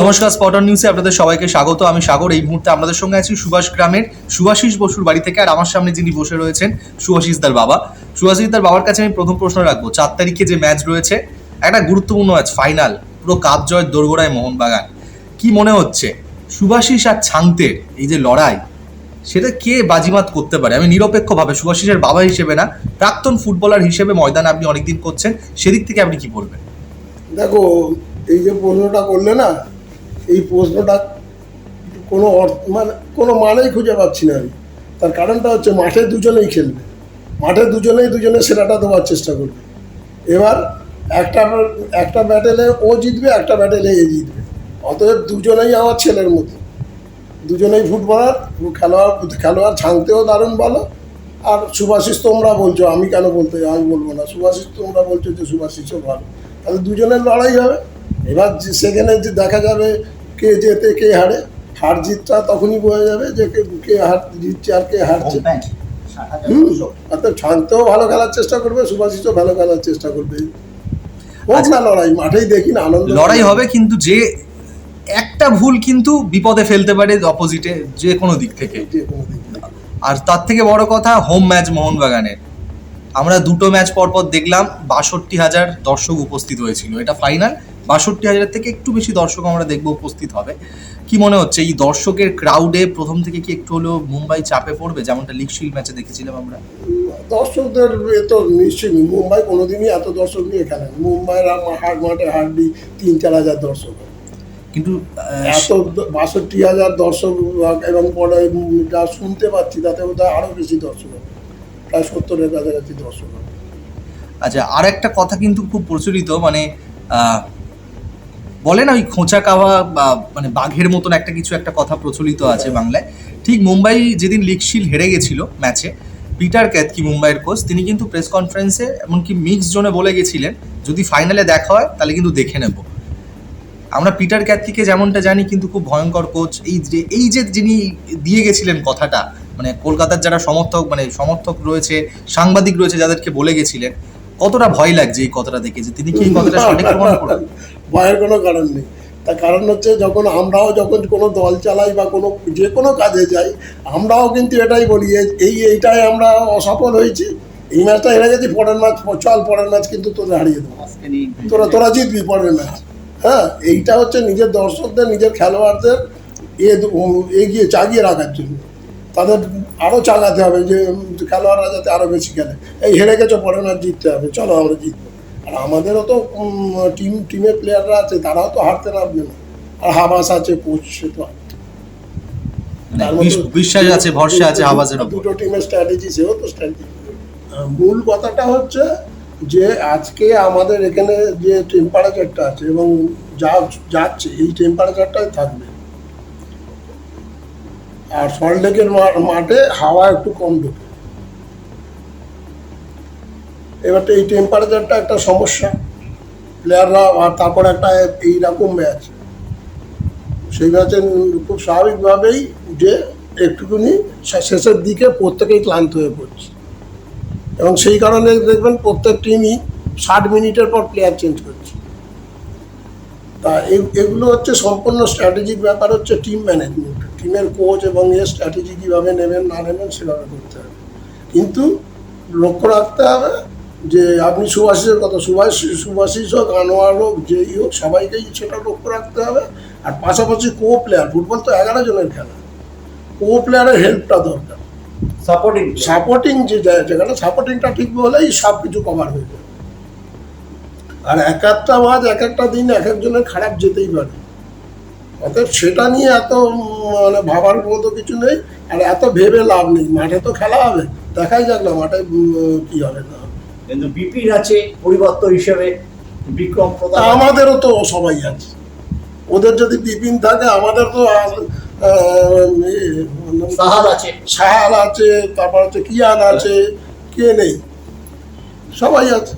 নমস্কার স্পটন নিউজে আপনাদের সবাইকে স্বাগত। আমি সাগর এই মুহূর্তে আপনাদের সঙ্গে আছি সুভাষ গ্রামের সুভাষিস বসুর বাড়ি থেকে আর আমার সামনে যিনি বসে রয়েছেন সুভাষিস দার বাবা। সুভাষিস দার বাবার কাছে আমি প্রথম প্রশ্ন রাখব চার তারিখে যে ম্যাচ রয়েছে একটা গুরুত্বপূর্ণ ম্যাচ ফাইনাল পুরো কাপ জয়ের দোরগোড়ায় মোহনবাগান। কি মনে হচ্ছে? সুভাষিস আর ছাংতের এই যে লড়াই সেটা কে বাজিমাত করতে পারে? আমি নিরপেক্ষভাবে সুভাষিসের বাবা হিসেবে না প্রাক্তন ফুটবলার হিসেবে ময়দান আপনি অনেকদিন করছেন সেদিক থেকে আপনি কি বলবেন? দেখো এই যে প্রশ্নটা করলে না এই প্রশ্নটা কোনো অর্থ মানে কোনো মানেই খুঁজে পাচ্ছি না আমি। তার কারণটা হচ্ছে মাঠে দুজনেই খেলবে। মাঠে দুজনেই দুজনে সেরাটা দেওয়ার চেষ্টা করবে। এবার একটা একটা ব্যাটেলে ও জিতবে, একটা ব্যাটেলে এ জিতবে। অতএব দুজনেই আমার ছেলের মতো। দুজনেই ফুটবলার, খেলোয়াড় খেলোয়াড় ছাংতেও দারুণ ভালো। আর সুভাষিস, তোমরা বলছো, আমি কেন বলতে আমি বলব না। সুভাষিস, তোমরা বলছো যে সুভাষিসও ভালো। তাহলে দুজনের লড়াই হবে। এবার সেখানে যে দেখা যাবে কে জেতে কে হারে হার জিতটা তখনই বোঝা যাবে যে কে কে হার জিতছে আর কে হারছে। হুম অর্থাৎ শান্তও ভালো খেলার চেষ্টা করবে সুভাষিসও ভালো খেলার চেষ্টা করবে। হোক না লড়াই মাঠেই দেখি না আনন্দ লড়াই হবে কিন্তু যে একটা ভুল কিন্তু বিপদে ফেলতে পারে অপোজিটে যে কোনো দিক থেকে। যে কোনো দিক থেকে। আর তার থেকে বড় কথা হোম ম্যাচ মোহনবাগানের। আমরা দুটো ম্যাচ পরপর দেখলাম বাষট্টি হাজার দর্শক উপস্থিত হয়েছিল। এটা ফাইনাল বাষট্টি হাজারের থেকে একটু বেশি দর্শক আমরা দেখব উপস্থিত হবে। কি মনে হচ্ছে? এই দর্শকের ক্রাউডে প্রথম থেকে কি একটু হলেও মুম্বাই চাপে পড়বে? যেমনটা লিগ শিল্ড ম্যাচে দেখেছিলাম আমরা। দর্শকদের তো নিশ্চয়ই মুম্বাই কোনোদিনই এত দর্শক নিয়ে খেলে। মুম্বাইয়ের হাট মাঠে হার্ডলি তিন চার হাজার দর্শক। কিন্তু এত বাষট্টি হাজার দর্শক এবং পরে যা শুনতে পাচ্ছি তাতে বোধহয় আরও বেশি দর্শক প্রায় সত্তরের কাছাকাছি দর্শক আচ্ছা আর একটা কথা কিন্তু খুব প্রচলিত মানে বলে না, ওই খোঁচা কাওয়া বা মানে বাঘের মতন একটা কিছু একটা কথা প্রচলিত আছে বাংলায়। ঠিক মুম্বাই যেদিন লিগ শিল্ড হেরে গেছিল ম্যাচে, পিটার ক্যাথকি মুম্বাইয়ের কোচ, তিনি কিন্তু প্রেস কনফারেন্সে এমনকি মিক্স জোনে বলে গেছিলেন, যদি ফাইনালে দেখা হয় তাহলে কিন্তু দেখে নেব। আমরা পিটার ক্যাথকিকে যেমনটা জানি, কিন্তু খুব ভয়ঙ্কর কোচ, এই যে এই যে যিনি দিয়ে গেছিলেন কথাটা মানে কলকাতার যারা সমর্থক মানে সমর্থক রয়েছে, সাংবাদিক রয়েছে যাদেরকে বলে গেছিলেন, কতটা ভয় লাগছে এই কথাটা দেখে, যে তিনি কি কথাটা সঠিক প্রমাণ ভয়ের কোনো কারণ নেই। তার কারণ হচ্ছে যখন আমরাও যখন কোনো দল চালাই বা কোনো যে কোনো কাজে যাই আমরাও কিন্তু এটাই বলি এই এইটাই আমরা অসফল হয়েছি। এই ম্যাচটা হেরে গেছি পরের ম্যাচ চল পরের ম্যাচ কিন্তু তোরা হারিয়ে দেবো। তোরা তোরা জিতবি পরের ম্যাচ। হ্যাঁ এইটা হচ্ছে নিজের দর্শকদের নিজের খেলোয়াড়দের এ এগিয়ে চাগিয়ে রাখার জন্য। তাদের আরও চাগাতে হবে যে খেলোয়াড়রা যাতে আরও বেশি খেলে। এই হেরে গেছো পরের ম্যাচ জিততে হবে। চলো আমরা জিতবো। আর আমাদেরও তো টিম টিমের প্লেয়াররা আছে তারাও তো হারতে নামবে না। আর হাবাস আছে কোচ সে তো বিশ্বাস আছে ভরসা আছে ওপর। দুটো টিমের স্ট্র্যাটেজি সেও তো স্ট্র্যাটেজি মূল কথাটা হচ্ছে যে আজকে আমাদের এখানে যে টেম্পারেচারটা আছে এবং যা যাচ্ছে এই টেম্পারেচারটাই থাকবে। আর সল্টলেকের মাঠে হাওয়া একটু কম ঢোকে। এবার এই টেম্পারেচারটা একটা সমস্যা। প্লেয়াররা আর তারপর একটা এইরকম ম্যাচ সেই ম্যাচে খুব স্বাভাবিকভাবেই যে একটুখানি শেষের দিকে প্রত্যেকেই ক্লান্ত হয়ে পড়ছে। এবং সেই কারণে দেখবেন প্রত্যেক টিমই ষাট মিনিটের পর প্লেয়ার চেঞ্জ করছে। তা এগুলো হচ্ছে সম্পূর্ণ স্ট্র্যাটেজিক ব্যাপার হচ্ছে টিম ম্যানেজমেন্ট টিমের কোচ এবং এর স্ট্র্যাটেজি কীভাবে নেবেন, না নেবেন সেভাবে করতে হবে। কিন্তু লক্ষ্য রাখতে হবে যে আপনি সুভাষিসের কথা সুভাষ সুভাষিস হোক আনোয়ার হোক যেই হোক সবাইকেই সেটা লক্ষ্য রাখতে হবে। আর পাশাপাশি কো প্লেয়ার ফুটবল তো এগারো জনের খেলা। কো প্লেয়ারের হেল্পটা দরকার। সাপোর্টিং সাপোর্টিং যে জায়গাটা সাপোর্টিংটা ঠিক হলেই সব কিছু কভার হয়ে যাবে আর এক একটা মাছ এক একটা দিন এক একজনের খারাপ যেতেই পারে। অতএব সেটা নিয়ে এত মানে ভাবার মতো কিছু নেই। আর এত ভেবে লাভ নেই। মাঠে তো খেলা হবে। দেখাই যাক না মাঠে কি হবে না হবে। কিন্তু বিপিন আছে পরিবর্তন হিসেবে বিক্রম প্রধান। আমাদেরও তো সবাই আছে। ওদের যদি বিপিন থাকে আমাদের তো সাহাল আছে। সাহাল আছে তারপর হচ্ছে কিয়ান আছে কে নেই? সবাই আছে।